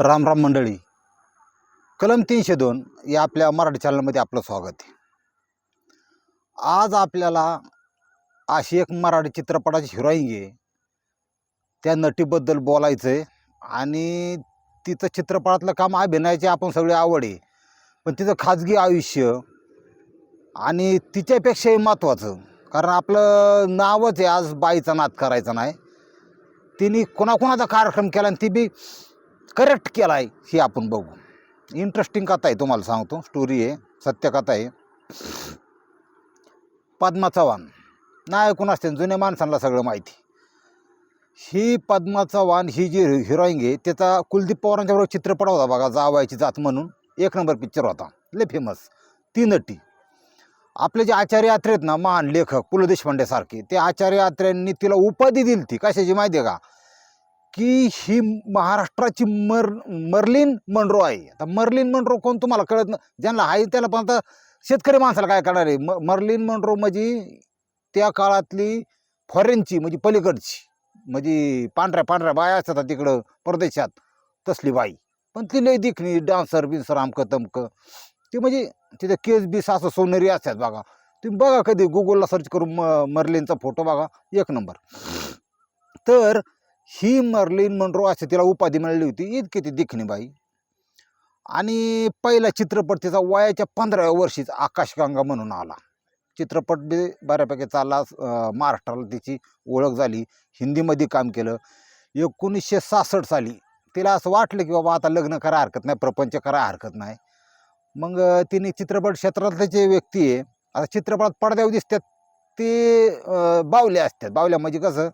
राम राम मंडळी. कलम तीनशे दोन या आपल्या मराठी चॅनलमध्ये आपलं स्वागत आहे. आज आपल्याला अशी एक मराठी चित्रपटाची हिरोईन आहे. त्या नटीबद्दल बोलायचं आहे आणि तिचं चित्रपटातलं काम अभिनयाची आपण सगळी आवड आहे. पण तिचं खाजगी आयुष्य आणि तिच्यापेक्षाही महत्त्वाचं कारण आपलं नावच आहे आज बाईचा नाद करायचा नाही. तिने कोणाकोणाचा कार्यक्रम केला आणि ती बी करेक्ट केला आहे हे आपण बघू. इंटरेस्टिंग कथा आहे तुम्हाला सांगतो. स्टोरी आहे सत्यकथा आहे. पद्मा चव्हाण. नाही ऐकून असते जुन्या माणसांना सगळं माहिती. ही पद्मा चव्हाण ही जी हिरोईन आहे त्याचा कुलदीप पवारांच्या बरोबर चित्रपट होता बघा जावायची जात म्हणून. एक नंबर पिक्चर होता. लय फेमस ती नटी. आपले जे आचार्य यात्रे आहेत ना महान लेखक पु ल देशपांडेसारखे ते आचार्य यात्र्यांनी तिला उपाधी दिली ती कशाची माहिती आहे का? की ही महाराष्ट्राची मर मर्लिन मनरो आहे. आता मर्लिन मनरो कोण तुम्हाला कळत नाही ज्यांना आहे त्याला पण आता शेतकरी माणसाला काय करणार आहे? म मर्लिन मनरो म्हणजे त्या काळातली फॉरेनची म्हणजे पलीकडची म्हणजे पांढऱ्या पांढऱ्या बाया असतात तिकडं परदेशात तसली बाई. पण ती लय दिखणी डान्सर बिन्सर आमकं तमकं. ती म्हणजे तिथे केस बीस असं सोनेरी असतात बघा. तुम्ही बघा कधी गुगलला सर्च करून म मर्लिनचा फोटो बघा एक नंबर. तर ही मर्लिन मनरो असे तिला उपाधी मिळाली होती. इतकी ती दिखणी बाई. आणि पहिला चित्रपट तिचा वयाच्या पंधराव्या वर्षीच आकाशगंगा म्हणून आला. चित्रपट बी बऱ्यापैकी चालला महाराष्ट्राला तिची ओळख झाली. हिंदीमध्ये काम केलं. एकोणीसशे सासष्ट साली तिला असं वाटलं की बाबा आता लग्न करा हरकत नाही प्रपंच करा हरकत नाही. मग तिने चित्रपट क्षेत्रातले जे व्यक्ती आहे आता चित्रपटात पडद्यावर दिसतात ते अं, बावल्या असतात. बावल्या म्हणजे कसं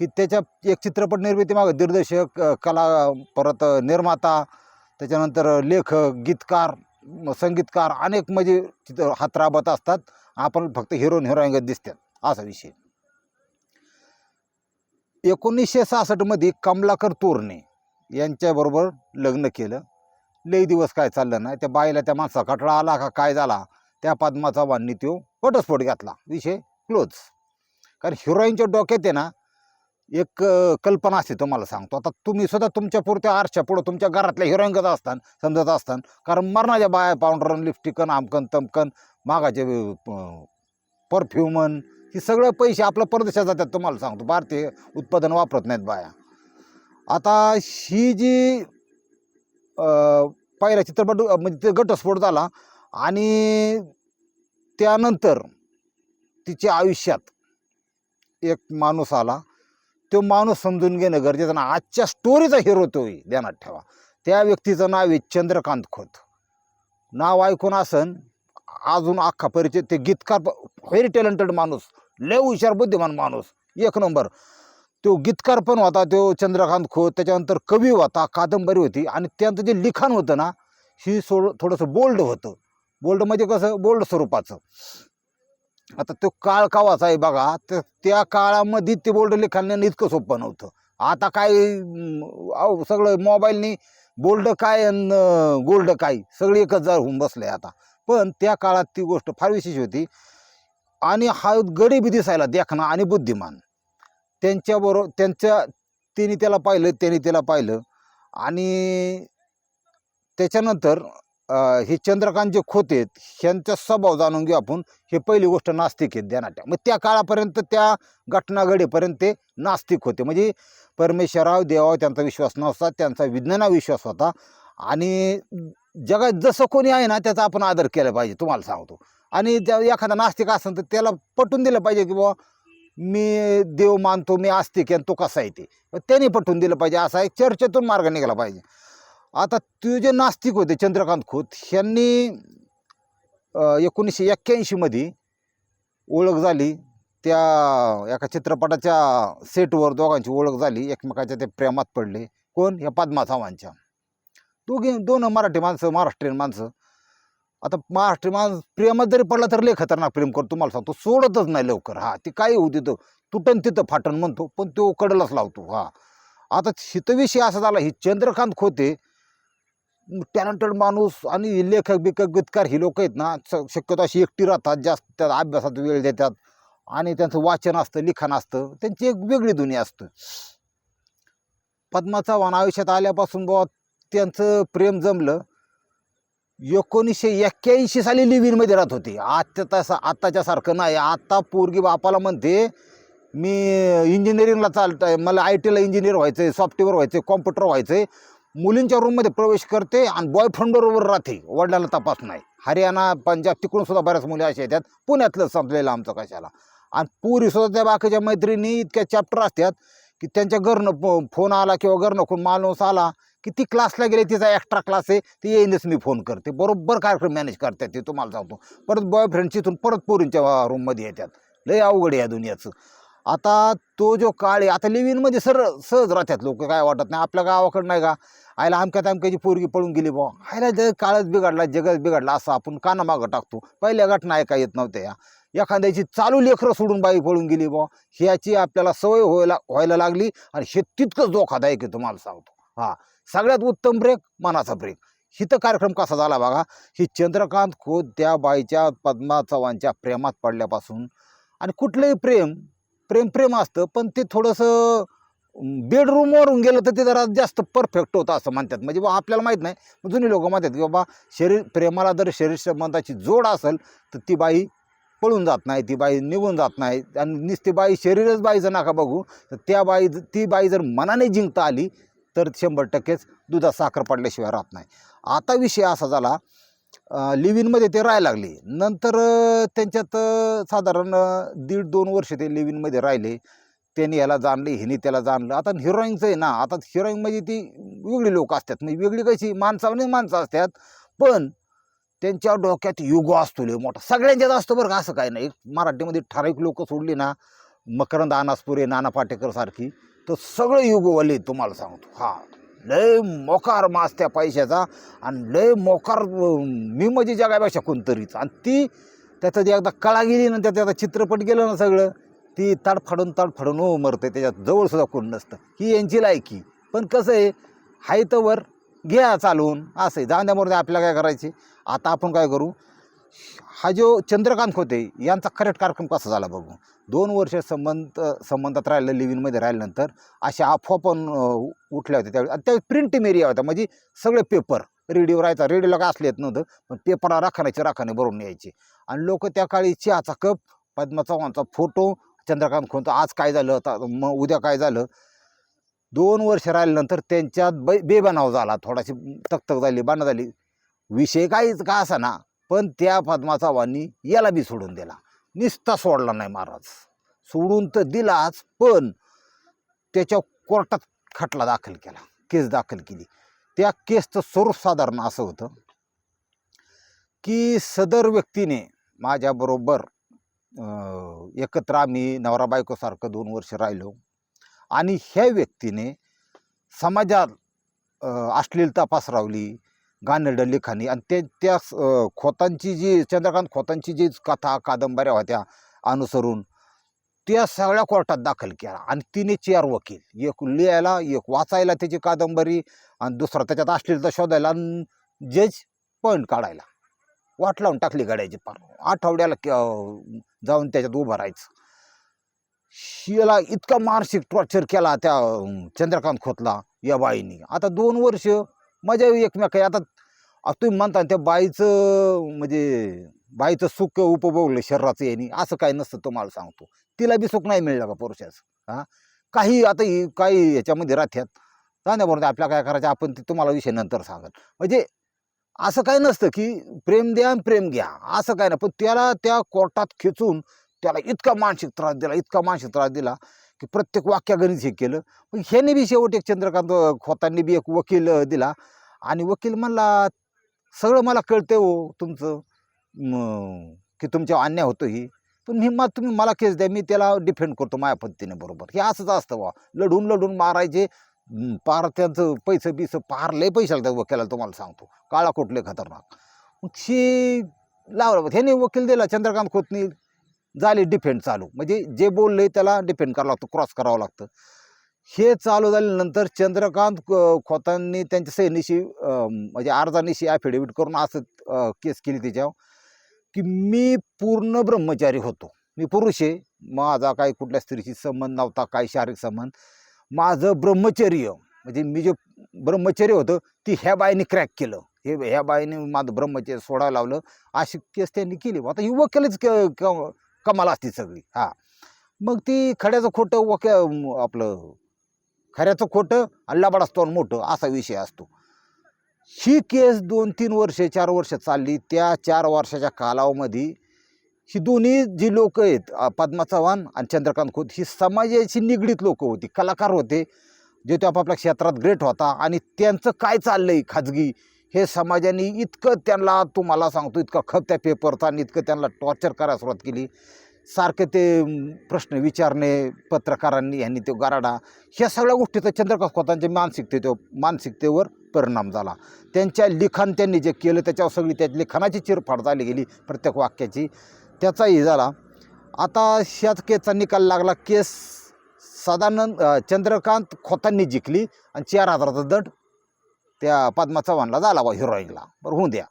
की त्याच्या एक चित्रपट निर्मिती मागं दिग्दर्शक कला परत निर्माता त्याच्यानंतर लेखक गीतकार संगीतकार अनेक म्हणजे चित्र हात राबत असतात. आपण फक्त हिरोईन दिसतात असा विषय. एकोणीसशे सहासष्टमध्ये कमलाकर तोरणे यांच्याबरोबर लग्न केलं. लई दिवस काय चाललं नाही. त्या बाईला त्या माणसा कटळा आला का काय झाला? त्या पद्माचा वाणी तो घटस्फोट घातला. विषय क्लोज कारण हिरोईनच्या डोक्यात आहे ना एक कल्पना असते तुम्हाला सांगतो. आता तुम्ही सुद्धा तुमच्या पुरत्या आरशा पुढं तुमच्या घरातल्या हिरोईनगत असतान समजत असतान कारण मरणाच्या बाया पावडरन लिपस्टिकन आमकन तमकन मागाचे परफ्युमन हे सगळं पैसे आपल्या परदेशात जातात तुम्हाला सांगतो. भारतीय उत्पादन वापरत नाहीत बाया. आता ही जी पहिला चित्रपट म्हणजे ते घटस्फोट झाला आणि त्यानंतर तिच्या आयुष्यात एक माणूस आला. तो माणूस समजून घेणं गरजेचं ना आजच्या स्टोरीचा हिरो तो ध्यानात ठेवा. त्या व्यक्तीचं नाव आहे चंद्रकांत खोत. नाव ऐकून असन अजून अख्खा परिचय ते गीतकार व्हेरी टॅलेंटेड माणूस लय हुशार बुद्धिमान माणूस एक नंबर. तो गीतकार पण होता तो चंद्रकांत खोत त्याच्यानंतर कवी होता कादंबरी होती आणि त्यांचं जे लिखाण होतं ना ही सोड थोडंसं बोल्ड होतं. बोल्ड म्हणजे कसं? बोल्ड स्वरूपाचं. आता तो काळ कावाचा आहे बघा. तर त्या काळामध्ये ते बोल्ड लिखाण इतकं सोपं नव्हतं. आता काय अहो, सगळं मोबाईलनी बोल्ड काय आणि गोल्ड काय सगळी एकच जर होऊन बसले आता. पण त्या काळात ती गोष्ट फार विशेष होती. आणि हा गरीबी दिसायला देखणा आणि बुद्धिमान. त्यांच्याबरोबर त्यांच्या तिने त्याला पाहिलं त्याने त्याला पाहिलं. आणि त्याच्यानंतर हे चंद्रकांत जे खोते आहेत ह्यांचा स्वभाव जाणून घेऊ आपण. हे पहिली गोष्ट नास्तिक आहेत ध्यानात मग त्या काळापर्यंत त्या घटना घडीपर्यंत ते नास्तिक होते. म्हणजे परमेश्वराव देवावर त्यांचा विश्वास नव्हता त्यांचा विज्ञाना विश्वास होता. आणि जगात जसं कोणी आहे ना त्याचा आपण आदर केला पाहिजे तुम्हाला सांगतो. आणि ज्या एखादा नास्तिक असेल तर त्याला पटवून दिलं पाहिजे की बाबा मी देव मानतो मी आस्तिक आहे आणि तो कसा आहे ते. त्याने पटवून दिलं पाहिजे. असा एक चर्चेतून मार्ग निघाला पाहिजे. आता ते जे नास्तिक होते चंद्रकांत खोत ह्यांनी एकोणीसशे एक्क्याऐंशीमध्ये ओळख झाली. त्या एका चित्रपटाच्या सेटवर दोघांची ओळख झाली. एकमेकाच्या ते प्रेमात पडले. कोण? या पद्मा सावांच्या दोघे दोन मराठी माणसं महाराष्ट्रीयन माणसं. आता महाराष्ट्रीय माणूस प्रेमात जरी पडला तर लय खतरनाक प्रेम करतो तुम्हाला सांगतो सोडतच नाही लवकर. हा ती काही होती तो तुटन तिथं फाटण म्हणतो पण तो कडलाच लावतो. हा. आता हितविषयी असा झाला ही चंद्रकांत खोते टॅलेंटेड माणूस आणि लेखक बिकक गीतकार ही लोक आहेत ना शक्यतो अशी एकटी राहतात जास्त त्यात अभ्यासात वेळ देतात आणि त्यांचं वाचन असतं लिखाण असतं त्यांची एक वेगळी दुनिया असतं. पद्मा चव्हाण आयुष्यात आल्यापासून बुवा त्यांचं प्रेम जमलं. एकोणीसशे एक्क्याऐंशी साली लिव्हिनमध्ये राहत होते. आत्ता तसं आत्ताच्या सारखं नाही. आत्ता पोरगी बापाला म्हणते मी इंजिनिअरिंगला चालत आहे मला आय टीला इंजिनियर व्हायचं आहे सॉफ्टवेअर व्हायचं आहे कॉम्प्युटर व्हायचं आहे मुलींच्या रूममध्ये प्रवेश करते आणि बॉयफ्रेंडबरोबर राहते. वडिलाला तपास नाही. हरियाणा पंजाब तिकडून सुद्धा बऱ्याच मुली अशा येतात. पुण्यातलं संपलेलं आमचं कशाला. आणि पुरी सुद्धा त्या बाकीच्या मैत्रिणी इतक्या चॅप्टर असतात की त्यांच्या घरनं फोन आला किंवा घरनं कोण माणूस आला की ती क्लासला गेले तिचा एक्स्ट्रा क्लास आहे ती येईनच मी फोन करते. बरोबर कार्यक्रम मॅनेज करतात ते तुम्हाला सांगतो. परत बॉयफ्रेंड तिथून परत पोरींच्या रूममध्ये येतात. लय अवघड आहे या दुनियाचं. आता तो जो काळ आहे आता लिव्हिनमध्ये सर सहज राहतात लोक काय वाटत नाही. आपल्या गावाकडं नाही का आयला अमक्यात अमक्याची पोरगी पळून गेली बुवा. आयला जग काळच बिघडला जगच बिघडला असं आपण कानामागं टाकतो. पहिल्या घटना ऐका येत नव्हत्या या. एखाद्याची चालू लेकरं सोडून बाई पळून गेली बुवा. ह्याची आपल्याला सवय व्हायला व्हायला लागली आणि हे तितकंच धोकादायक आहे तुम्हाला सांगतो. हा सगळ्यात उत्तम ब्रेक मनाचा ब्रेक हिथं कार्यक्रम कसा झाला बघा ही चंद्रकांत खोद त्या बाईच्या पद्मा चव्हाणच्या प्रेमात पडल्यापासून. आणि कुठलंही प्रेम प्रेम प्रेम असतं पण ते थोडंसं बेडरूमवरून गेलं तर ते जरा जास्त परफेक्ट होतं असं म्हणतात. म्हणजे बा आपल्याला माहीत नाही जुनी लोक म्हणतात की बाबा शरीर प्रेमाला जर शरीर संबंधाची जोड असेल तर ती बाई पळून जात नाही ती बाई निघून जात नाही. आणि नुसती बाई शरीरच बाईचं नका बघू. तर त्या बाई ती बाई जर मनाने जिंकता आली तर शंभर टक्केच दुधात साखर पडल्याशिवाय राहत नाही. आता विषय असा झाला लिव्हिनमध्ये ते राहायला लागले. नंतर त्यांच्यात साधारण दीड दोन वर्ष ते लिव्हिनमध्ये राहिले. त्यांनी याला जाणले हिने त्याला जाणलं. आता हिरोईनचं आहे ना आता हिरोईन म्हणजे ती वेगळी लोक असतात. म्हणजे वेगळी कशी माणसावणी माणसं असतात. पण त्यांच्या डोक्यात युगो असतो लय मोठा. सगळ्यांच्यात असतो बरं का असं काय नाही. मराठीमध्ये ठराविक लोक सोडली ना मकरंद अनासपुरे नाना पाटेकर सारखी तर सगळं युगोवाले तुम्हाला सांगतो. हां. लय मोकार मास त्या पैशाचा आणि लय मोकार मी म्हणजे जगापेक्षा कोणतरीच. आणि ती त्याचं जे एकदा कळा गेली ना त्याचं आता चित्रपट गेलं ना सगळं ती ताडफाडून ताडफाडून ओ हो मरते त्याच्यात जवळसुद्धा कोण नसतं. ही यांची लायकी. पण कसं आहे हाय तर घ्या चालवून असं आहे. जाऊन आपल्याला काय करायचे आता आपण काय करू? हा जो चंद्रकांत होते यांचा खरेट कार्यक्रम कसा झाला बघू? दोन वर्ष संबंध संबंधात राहिलं लिव्हिनमध्ये राहिल्यानंतर अशा अफवा पण उठल्या होत्या त्यावेळी. आणि त्यावेळी प्रिंट एरिया होता म्हणजे सगळे पेपर रेडिओ राहायचा. रेडिओला काय असले येत नव्हतं पण पेपरला राखाण्याचे राखाने भरून यायचे आणि लोक त्या काळी चहाचा कप पद्मा चव्हाणचा फोटो चंद्रकांत खोंत आज काय झालं आता मग उद्या काय झालं? दोन वर्ष राहिल्यानंतर त्यांच्यात बै बेबनाव झाला. थोडाशी तकतक झाली बाणं झाली. विषय काहीच का असा ना पण त्या पद्मासावांनी याला बी सोडून दिला. निस्ता सोडला नाही महाराज. सोडून तर दिलाच पण त्याच्या कोर्टात खटला दाखल केला केस दाखल केली. त्या केसचं स्वरूप साधारण असं होतं की सदर व्यक्तीने माझ्याबरोबर एकत्र आम्ही नवरा बायकोसारखं दोन वर्ष राहिलो आणि ह्या व्यक्तीने समाजात अं, अश्लीलता रावली गाणेरडं लिखाणी आणि ते त्या खोतांची जी चंद्रकांत खोतांची जी कथा कादंबऱ्या होत्या अनुसरून त्या सगळ्या कोर्टात दाखल केला. आणि तिने चार वकील. एक लिहायला एक वाचायला त्याची कादंबरी आणि दुसरा त्याच्यात अश्लीलता शोधायला आणि जज पॉईंट काढायला. वाट लावून टाकली गाड्याची पार. आठवड्याला क- जाऊन त्याच्यात उभं राहायचं. शिला इतका मानसिक टॉर्चर केला त्या चंद्रकांत खोतला या बाईनी. आता दोन वर्ष मजा एकमेका आता आता तुम्ही म्हणता त्या बाईचं म्हणजे बाईचं सुख उपभोगलं शरीराचं यांनी. असं काही नसतं तुम्हाला सांगतो. तिला बी सुख नाही मिळलं का पुरुषाचं? हां? काही आता ही काही ह्याच्यामध्ये राहत्यात जाण्याबरोबर आपल्याला काय करायचं? आपण ते तुम्हाला विषय नंतर सांगत म्हणजे असं काही नसतं की प्रेम द्या आणि प्रेम घ्या. असं काय नाही. पण त्याला त्या कोर्टात खेचून त्याला इतका मानसिक त्रास दिला इतका मानसिक त्रास दिला की प्रत्येक वाक्यागणित हे केलं. मग ह्याने बी शेवट एक चंद्रकांत खोतांनी बी एक वकील दिला. आणि वकील म्हणला सगळं मला कळते हो तुमचं की तुमच्या अन्याय होतो ही. पण मी मग तुम्ही मला केस द्या मी त्याला डिफेंड करतो माझ्या पद्धतीने बरोबर. हे असंच असतं बा लढून लढून मारायचे पार त्यांचं पैसे बिसं पार लय पैसे लागतात वकिलाला तुम्हाला सांगतो. काळा कुठले खतरनाक. मग शी लावलं. ह्याने वकील दिला चंद्रकांत खोतनी. झाले डिफेंड चालू. म्हणजे जे बोलले त्याला डिफेंड करावं लागतं क्रॉस करावं लागतं. हे चालू झाल्यानंतर चंद्रकांत खोतांनी त्यांच्या सैनिशी म्हणजे अर्जानिशी ॲफिडेविट करून असं केस केली त्याच्यावर की मी पूर्ण ब्रह्मचारी होतो. मी पुरुष आहे. माझा काही कुठल्या स्त्रीशी संबंध नव्हता काही शारीरिक संबंध. माझं ब्रह्मचर्य म्हणजे मी जे ब्रह्मचर्य होतं ती ह्या बाईने क्रॅक केलं. हे ह्या बाईने माझं ब्रह्मचर्य सोडायला लावलं. अशी केस त्यांनी केली. आता ही वकिलच क- कमाल असते सगळी हा. मग ती खड्याचं खोटं वक आपलं खऱ्याचं खोटं आणि लबाड असतो आणि मोठं असा विषय असतो. ही केस दोन तीन वर्ष चार वर्ष चालली त्या चार वर्षाच्या कालावधी ही दोन्ही जी लोक आहेत पद्मा चव्हाण आणि चंद्रकांत खोत ही समाजाची निगडीत लोक होती कलाकार होते जे ते आपापल्या क्षेत्रात ग्रेट होता आणि त्यांचं काय चाललं आहे खाजगी हे समाजाने इतकं त्यांना तुम्हाला सांगतो इतकं खप त्या पेपरचा आणि इतकं त्यांना टॉर्चर करायला सुरुवात केली. सारखे ते प्रश्न विचारणे पत्रकारांनी ह्यांनी तो गराडा ह्या सगळ्या गोष्टीचा चंद्रकांत खोतांच्या मानसिकते मानसिकतेवर परिणाम झाला. त्यांच्या लिखाण त्यांनी जे केलं त्याच्यावर सगळी त्या लिखाणाची चिरफाड झाली गेली प्रत्येक वाक्याची. त्याचाही झाला. आता ह्याच केसचा निकाल लागला. केस सदानंद चंद्रकांत खोतांनी जिंकली आणि चार हजाराचा दंड त्या पद्मा चव्हाणला झाला बा हिरोईनला बरं होऊन द्या.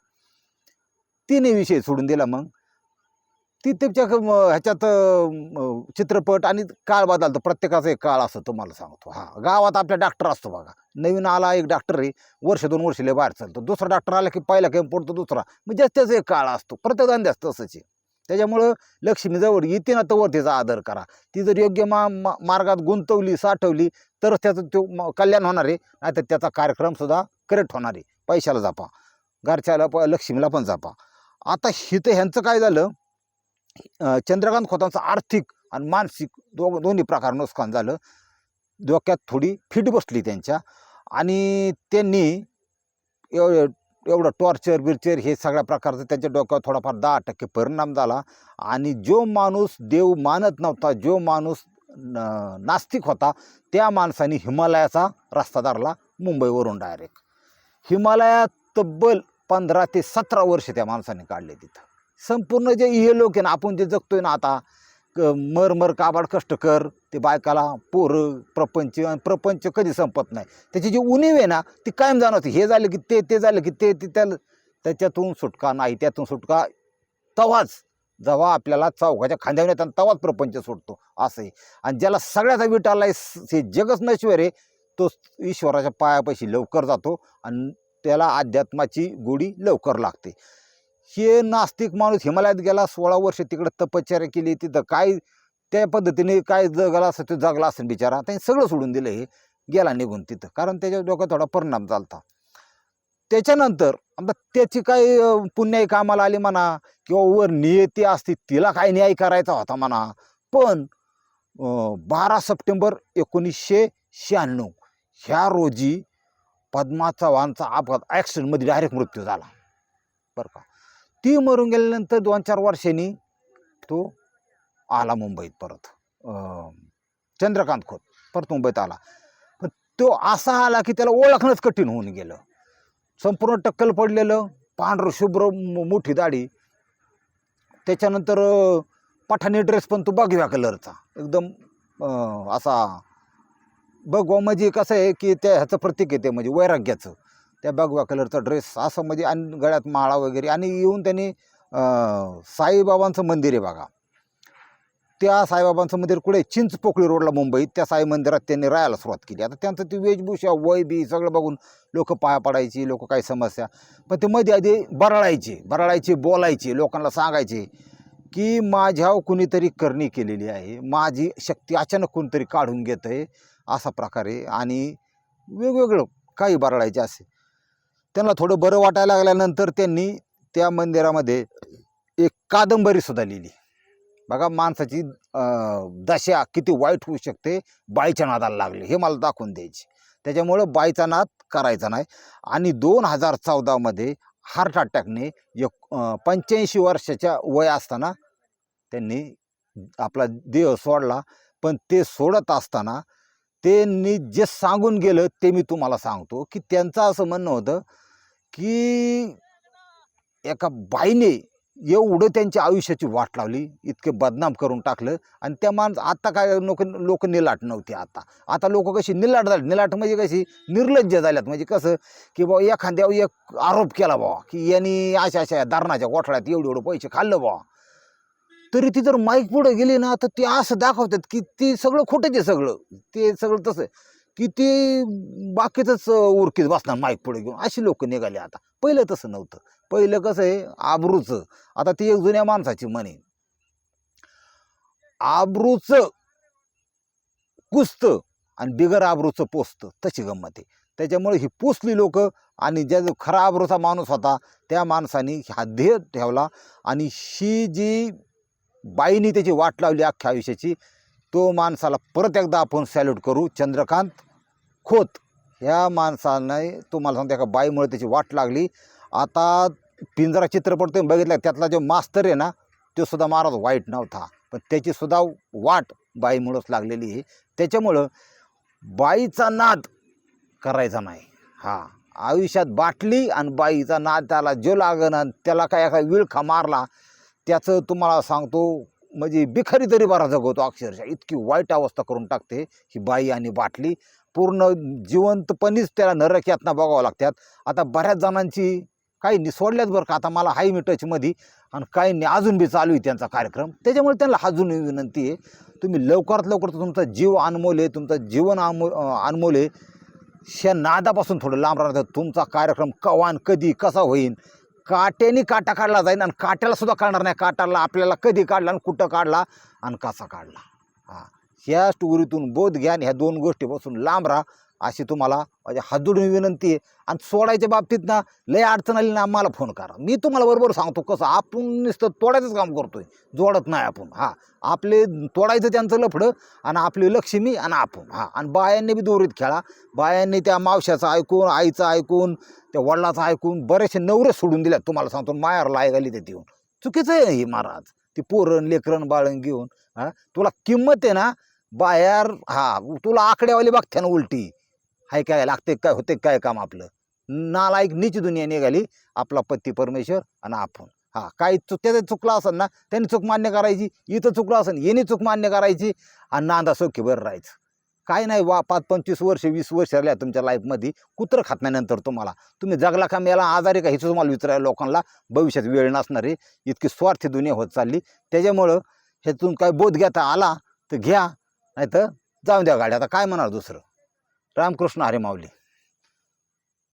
तिने विषय सोडून दिला मग. ती त्याच्या ह्याच्यात चित्रपट आणि काळ बदलतो. प्रत्येकाचा एक काळ असतो तुम्हाला सांगतो. हां. गावात आपल्या डॉक्टर असतो बघा. नवीन आला एक डॉक्टर आहे. वर्ष दोन वर्षला बाहेर चालतो. दुसरा डॉक्टर आला की पहिला केम पडतो दुसरा. म्हणजे त्याचा एक काळ असतो. प्रत्येक धंद्यास तसंच आहे. त्याच्यामुळं लक्ष्मी जवळ येते ना तर तिचा आदर करा. ती जर योग्य मा मा- मार्गात गुंतवली साठवली तरच त्याचं तो म- कल्याण होणार आहे. नाहीतर त्याचा कार्यक्रमसुद्धा करेक्ट होणार आहे. पैशाला जापा. घरच्याला प लक्ष्मीला पण जापा. आता हिथं ह्यांचं काय झालं? चंद्रकांत खोतांचं आर्थिक आणि मानसिक दो दोन्ही प्रकार नुकसान झालं. डोक्यात थोडी फिट बसली त्यांच्या. आणि त्यांनी एवढं टॉर्चर बिर्चर हे सगळ्या प्रकारचं त्यांच्या डोक्यावर थोडाफार दहा टक्के परिणाम झाला. आणि जो माणूस देव मानत नव्हता जो माणूस न- नास्तिक होता त्या माणसाने हिमालयाचा रस्ता धरला मुंबईवरून डायरेक्ट हिमालयात तब्बल पंधरा ते सतरा वर्ष त्या माणसाने काढले तिथं. संपूर्ण जे हे लोक आहे ना आपण जे जगतोय ना आता क- मर मर काबाड कष्ट कर. ते बायकाला पोरं प्रपंच आणि प्रपंच कधी संपत नाही. त्याची जी उणीव आहे ना ती कायम जाणवते. हे झालं की ते ते झालं की ते ते त्याला त्याच्यातून सुटका नाही त्यातून सुटका तवाच. जेव्हा आपल्याला चौकाच्या खांद्यावर येतात तवाच प्रपंच सुटतो. असं आहे आणि ज्याला सगळ्याचा विटाला हे जगच नश्वर आहे तो ईश्वराच्या पायापाशी लवकर जातो आणि त्याला अध्यात्माची गोडी लवकर लागते. हे नास्तिक माणूस हिमालयात गेला सोळा वर्ष तिकडं तपश्चर्या केली तिथं काय त्या पद्धतीने काय जगला असं तो जगला असेल बिचारा त्यांनी सगळं सोडून दिलं हे गेला निघून तिथं. कारण त्याच्या डोक्यात थोडा परिणाम झालता. त्याच्यानंतर आता त्याची काही पुण्याई कामाला आली म्हणा किंवा वर नियती असती तिला काय न्याय करायचा होता म्हणा. पण बारा सप्टेंबर एकोणीसशे शहाण्णव ह्या रोजी पद्मा चव्हाणचा अपघात ॲक्सिडेंटमध्ये डायरेक्ट मृत्यू झाला. बरं का. ती मरून गेल्यानंतर दोन चार वर्षांनी तो आला मुंबईत परत. चंद्रकांत खोत परत मुंबईत आला. पण तो असा आला की त्याला ओळखणंच कठीण होऊन गेलं. संपूर्ण टक्कल पडलेलं पांढरं शुभ्र मोठी दाढी. त्याच्यानंतर पठाणी ड्रेस पण तो बघव्या कलरचा एकदम असा. बघवा म्हणजे कसं आहे की त्या ह्याचं प्रतीक आहे ते म्हणजे वैराग्याचं. त्या बघवा कलरचा ड्रेस. असं म्हणजे आणि गळ्यात माळा वगैरे आणि येऊन त्यांनी साईबाबांचं मंदिर आहे बघा. त्या साईबाबांचं मंदिर कुठे चिंचपोकळी रोडला मुंबईत. त्या साई मंदिरात त्यांनी राहायला सुरुवात केली. आता त्यांचं ती वेशभूषा वय बी सगळं बघून लोक पाया पडायची लोक काही समस्या. पण ते मध्ये आधी बरळायचे बरळायचे बोलायचे लोकांना सांगायचे की माझ्यावर कुणीतरी करणी केलेली आहे. माझी शक्ती अचानक कोणतरी काढून घेत आहे असा प्रकारे आणि वेगवेगळं काही बरळायचे असे. त्यांना थोडं बरं वाटायला लागल्यानंतर त्यांनी त्या मंदिरामध्ये एक कादंबरीसुद्धा लिहिली. बघा माणसाची दशा किती वाईट होऊ शकते बाईच्या नादाला लागले. हे मला दाखवून द्यायचे. त्याच्यामुळं बाईचा नाद करायचा नाही. आणि दोन हजार चौदामध्ये हार्ट अटॅकने एक पंच्याऐंशी वर्षाच्या वय असताना त्यांनी आपला देह सोडला. पण ते सोडत असताना त्यांनी जे सांगून गेलं ते मी तुम्हाला सांगतो की त्यांचं असं म्हणणं होतं की एका बाईने एवढं त्यांच्या आयुष्याची वाट लावली इतके बदनाम करून टाकलं आणि त्या माणसं आता काय लोक लोक निलाट नव्हते आता. आता लोक कशी निलाट झाली. निलाट म्हणजे कशी? निर्लज्ज झाल्यात. म्हणजे कसं? की बाबा एखाद्यावर एक आरोप केला बाबा की यांनी अशा अशा धरणाच्या गोठळ्यात एवढे एवढं पैसे खाल्लं बाबा तरी ती जर माईक पुढे गेली ना तर ते असं दाखवतात की ते सगळं खोटंच आहे सगळं. ते सगळं तसं की किती बाकीचंच उरकीत बसणार माईक पुढे घेऊन. अशी लोक निघाले आता. पहिलं तसं नव्हतं. पहिलं कसं आहे आबरूचं. आता ती एक जुन्या माणसाची म्हणे आबरूचं कुसतं आणि बिगर आबरूचं पोचतं तशी गंमत आहे. त्याच्यामुळे ही पोचली लोक आणि ज्या जो खरा आबरूचा माणूस होता त्या माणसाने हा ध्येय ठेवला आणि ही जी बाईनी त्याची वाट लावली अख्ख्या आयुष्याची तो माणसाला परत एकदा आपण सॅल्यूट करू. चंद्रकांत खोत ह्या माणसाने तुम्हाला सांगतो एका बाईमुळे त्याची वाट लागली. आता पिंजरा चित्रपट तुम्ही बघितला त्यातला जो मास्तर आहे ना तो सुद्धा महाराज वाईट नव्हता. पण त्याचीसुद्धा वाट बाईमुळंच लागलेली आहे. त्याच्यामुळं बाईचा नाद करायचा नाही. हा आयुष्यात बाटली आणि बाईचा नाद त्याला जो लागेन आणि त्याला काय एका विळखा मारला त्याचं तुम्हाला सांगतो म्हणजे बिखारी तरी बरा जगवतो अक्षरशः. इतकी वाईट अवस्था करून टाकते ही बाई आणि बाटली. पूर्ण जिवंतपणीच त्याला नरक यातना बघावं लागतात. आता बऱ्याच जणांची काही सोडल्यात बरं का. आता मला हाय मी टचमध्ये आणि काहींनी अजून बी चालू आहे त्यांचा कार्यक्रम. त्याच्यामुळे त्यांना अजून विनंती आहे. तुम्ही लवकरात लवकर तुमचा जीव अनमोल आहे. तुमचं जीवन अनमो अनमोल आहे. ह्या नादापासून थोडं लांब राहतं. तुमचा कार्यक्रम कवान कधी कसा होईल काट्याने काटा काढला जाईल आणि काट्याला सुद्धा काढणार नाही. काटाला आपल्याला कधी काढला आणि कुठं काढला आणि कसा काढला? हां ह्या स्टोरीतून बोध घ्या आणि ह्या दोन गोष्टीपासून लांब राहा. अशी तुम्हाला माझ्या हातजोडून विनंती आहे. आणि सोडायच्या बाबतीत ना लय अडचण आली ना मला फोन करा. मी तुम्हाला बरोबर सांगतो कसं आपण नुसतं तोडायचंच काम करतोय. जोडत नाही आपण हां. आपले तोडायचं त्यांचं लफडं आणि आपली लक्ष्मी आणि आपण हां. आणि बायांनी बी दोरीत खेळा. बायांनी त्या मावशाचं ऐकून आईचं ऐकून त्या वडिलाचं ऐकून बरेचसे नवरे सोडून दिल्यात तुम्हाला सांगतो मायार लाय घाली ते येऊन चुकीचं आहे हे महाराज. ती पोरण लेकरण बाळण घेऊन हां. तुला किंमत आहे ना बाहेर हा. तुला आकड्यावाली बघते ना उलटी. हाय काय लागते काय होते काय काम आपलं? नालायक नीच दुनिया निघाली आपला पती परमेश्वर आणि आपण. हा काही चुक त्याचं चुकलं असेल ना त्यांनी चूक मान्य करायची इथं चुकलं असेल यांनी चूक मान्य करायची आणि नांदा सौख्य बरं राहायचं. काय नाही वा पाच पंचवीस वर्ष वीस वर्ष राहिल्या तुमच्या लाईफमध्ये कुत्रं खातण्यानंतर तुम्हाला. तुम्ही जगला का मेला आजारी का हेच तुम्हाला विचारायला लोकांना भविष्यात वेळ नसणार इतकी स्वार्थी दुनिया होत चालली. त्याच्यामुळं ह्यातून काय बोध घेता आला तर घ्या नाही तर जाऊन द्या गाडी आता काय म्हणाल दुसरं? रामकृष्ण हरे माऊली.